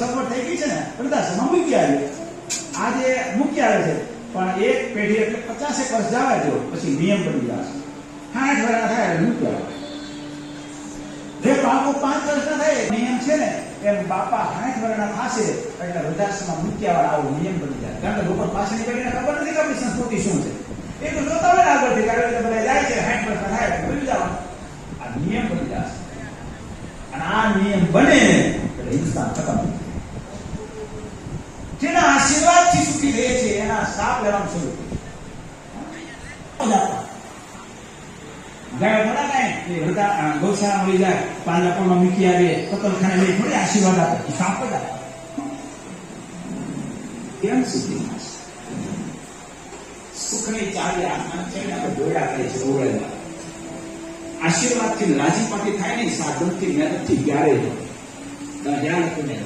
સગવડ થઈ ગઈ છે ને વૃદ્ધાશ્રમમાં મૂકી આવી આજે મૂકી આવે છે. પણ એક પેઢી એટલે પચાસેક વર્ષ જવા જો પછી નિયમ બની જશે. સાઠ વર્ષ થાય એટલે મૂકી આવે. જે બાળકો પાંચ વર્ષના થાય નિયમ છે ને, એમ બાપા સાઠ વર્ષના થશે, એટલે વૃદ્ધાશ્રમમાં મૂક્યા વાળા આવો નિયમ બની જાય. કારણ કે લોકો પાછળની પેઢીને ખબર નથી કે આપણી સંસ્કૃતિ શું છે. એ તો જોતા હોય આગળથી કારણ કે બધા જાય છે સાઠ વર્ષના થાય એટલે ભૂલી જવાનું આ નિયમ બની જશે. અને આ નિયમ બને, એટલે હિંસા ખતમ. રહે છે એના સાપ લેવાનું શરૂ આશીર્વાદ આપે. સાપ જ આપે. કેમ સુખી સુખની ચાવી આસમાન છે છીએ ઓળેલા આશીર્વાદથી રાજીપાતી થાય નહીં, સાધનથી, મહેનતથી. તમે ધ્યાન રાખીને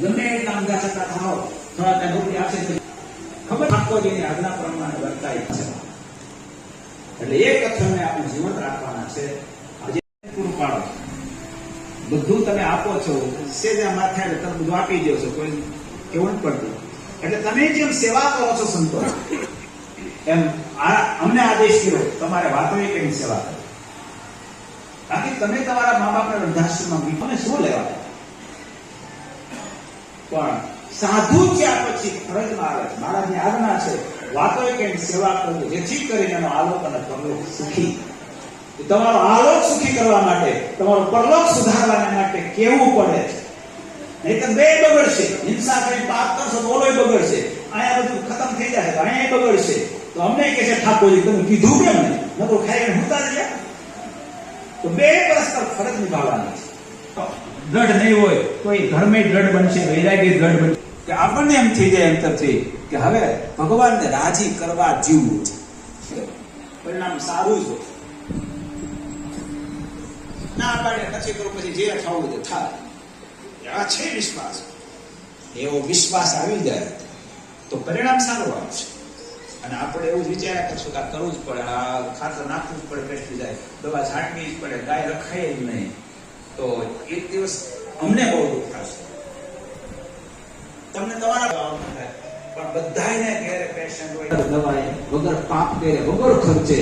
ગમે એટલા ચક્કા થાઓ થોડા ત્યાં આપશે ખબર આખો જેની આજના પ્રમાણે વર્તાય છે. એટલે એ કથનને આપણે જીવંત રાખવાના છે. આજે પૂરું પાડો. બધું તમે આપો છો. સેજા માથે તમે બધું આપી દો છો. કોઈ કેવું જ પડતું. એટલે તમે જેમ સેવા કરો છો સંતો, એમ અમને આદેશ કર્યો, તમારે વાતો એ કઈ સેવા કરો. બાકી તમે તમારા મા બાપને વૃદ્ધાશ્રમમાં તમે શું લેવા? પણ સાધુ થયા પછી ફરજમાં આવે મહારાજની આજ્ઞા છે વાતો એ સેવા કરવી. જેથી કરીને એનો આલોક અને પરલોક સુખી. તમારો આલોક સુખી કરવા માટે, તમારો પરલોક સુધારવાના માટે કેવું પડે છે? નહીં તો બે બગડશે. હિંસા કરી પાપ કરશો તો ઓલોય બગડશે. અહીંયા બધું ખતમ થઈ જશે તો અહીંયા બગડશે. તો અમને કે છે, ઠાકોરજી, તમે કીધું કેમ નહીં? નકરો જ રહ્યા તો બે પરસ્પર ફરજ નિભાવવાની છે. દ્રઢ નહીં હોય, તો એ ધર્મે દ્રઢ બનશે, વૈરાગ્ય દ્રઢ બનશે. કે આપણને એમ થઈ જાય અંતરથી કે હવે ભગવાનને રાજી કરવા જીવવું છે. પરિણામ સારું જ ના પાડે, પછી કરો પછી જે થવું તે થાય. આ છે વિશ્વાસ. એવો વિશ્વાસ આવી જાય તો પરિણામ સારું આવશે અને આપણે એવું જ વિચાર્યા કરશું કે આ કરવું જ પડે, આ ખાતર નાખવું જ પડે પેટથી જાય, દવા છાંટવી જ પડે, ગાય રખાય જ નહીં. એક દિવસ અમને બહુ દુઃખ થશે તમને તમારા પણ બધાને ઘેરે પેશન્ટ હોય. દવાએ વગર પાપ કરે વગર ખર્ચે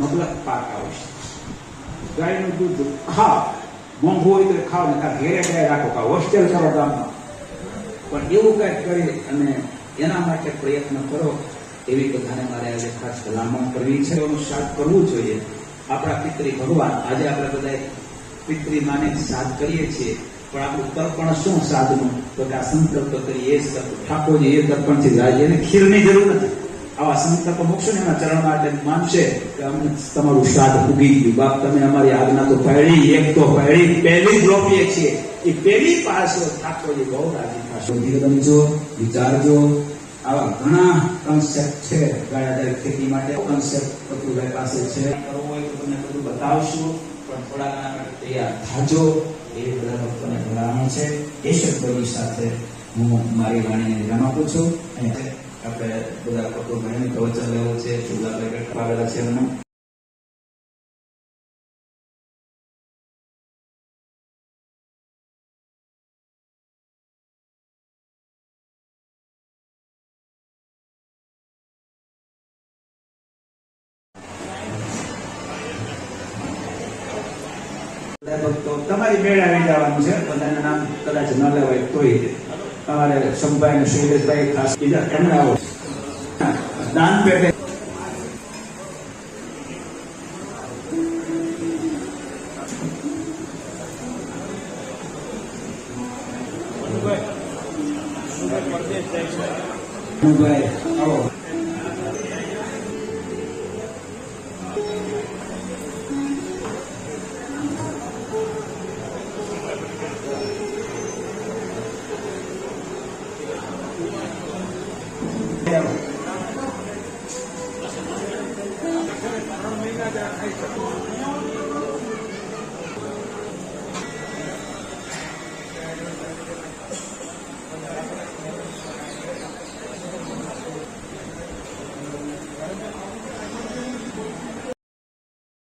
મતલબ પાક આવશે ગાયનું દૂધ, હા, મોંઘું હોય તો ખાવ ને ઘેરે ગાય રાખો કાં હોસ્ટેલ કરો ગામમાં. પણ એવું કંઈક કરી અને એના માટે પ્રયત્ન કરો. એવી બધાને મારે આજે ખાસ ભલામણ કરવી છે. એનું શાક કરવું જોઈએ. આપણા પિતરી ભગવાન, આજે આપણે બધા પિતરી માને સાથ કરીએ છીએ. પણ આપણું તર્પણ શું સાધનું? તો કે આ સંકલ્પ કરીએ. ઠાકોરજી એ તર્પણથી જાય એને ખીરની જરૂર નથી. આવા સંકલ્પ મૂકશો ને એના ચરણમાં એટલે માનશે કે અમને તમારું શ્રાદ્ધ ઉગી ગયું. બાપ તમે અમારી આજ્ઞા તો પહેરી એક તો પહેરી પહેલી જ રોપીએ છીએ. એ પહેલી પાસો ઠાકોરજી બહુ રાજી થશે. સમજો વિચારજો આવા ઘણા કન્સેપ્ટ છે ગાયાધારી ખેતી માટે કન્સેપ્ટ પતુભાઈ પાસે છે. કરવો હોય તો તમને બધું બતાવશું. પણ થોડા ઘણા માટે તૈયાર થાજો. એ બધા ભક્તોને ભલામણ છે. એ શબ્દોની સાથે હું મારી વાણીને વિરામ આપું છું. અને આપણે બધા પતુભાઈને પ્રવચન લેવું છે. પેકેટ આવેલા છે એમનું. ભક્તો, તમારી મેળ આવી જવાનું છે. બધાના નામ કદાચ ન લેવાય તોય. તમારે શંભાઈ અને શૈલેષભાઈ ખાસ બીજા એમને આવો. દાન પેટે. આવો. له